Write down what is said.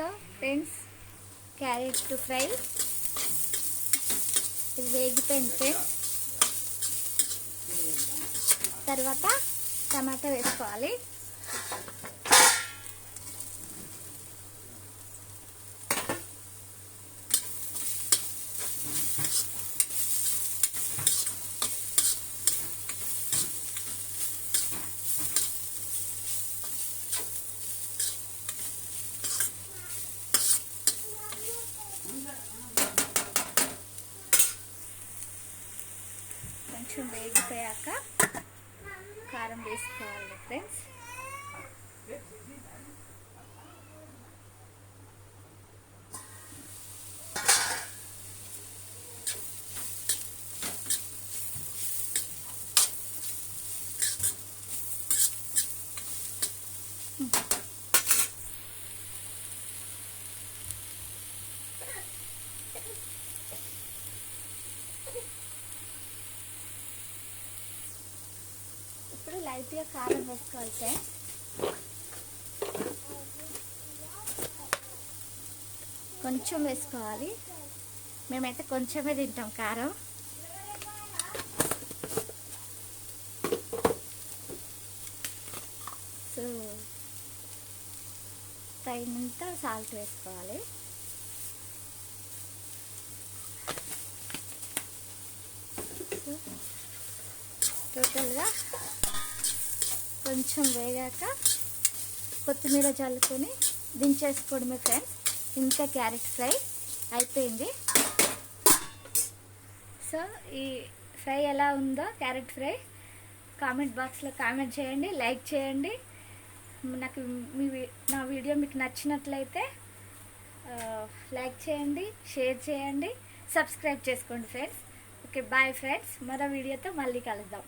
So friends carrot fry ఇది వేగిపోయింది friends తర్వాత టమాటా వేసుకోవాలి. కొంచెం వేగిపోయాక కారం వేసుకోవాలి ఫ్రెండ్స్ ఇప్పుడు లైట్గా కారం వేసుకోవాలి సార్ కొంచెం వేసుకోవాలి. మేమైతే కొంచెమే తింటాం కారం. సో తగినంత సాల్ట్ వేసుకోవాలి. టోటల్గా కొంచెం వేగాక కొత్తిమీర చల్లుకొని దించేసుకోవడమే ఫ్రెండ్స్. ఇంకా క్యారెట్ ఫ్రై అయిపోయింది. సో ఈ ఫ్రై ఎలా ఉందో క్యారెట్ ఫ్రై కామెంట్ బాక్స్లో కామెంట్ చేయండి లైక్ చేయండి. నాకు మీ నా వీడియో మీకు నచ్చినట్లయితే లైక్ చేయండి షేర్ చేయండి సబ్స్క్రైబ్ చేసుకోండి ఫ్రెండ్స్. Okay bye friends. మరో వీడియోతో మళ్ళీ కలుద్దాం.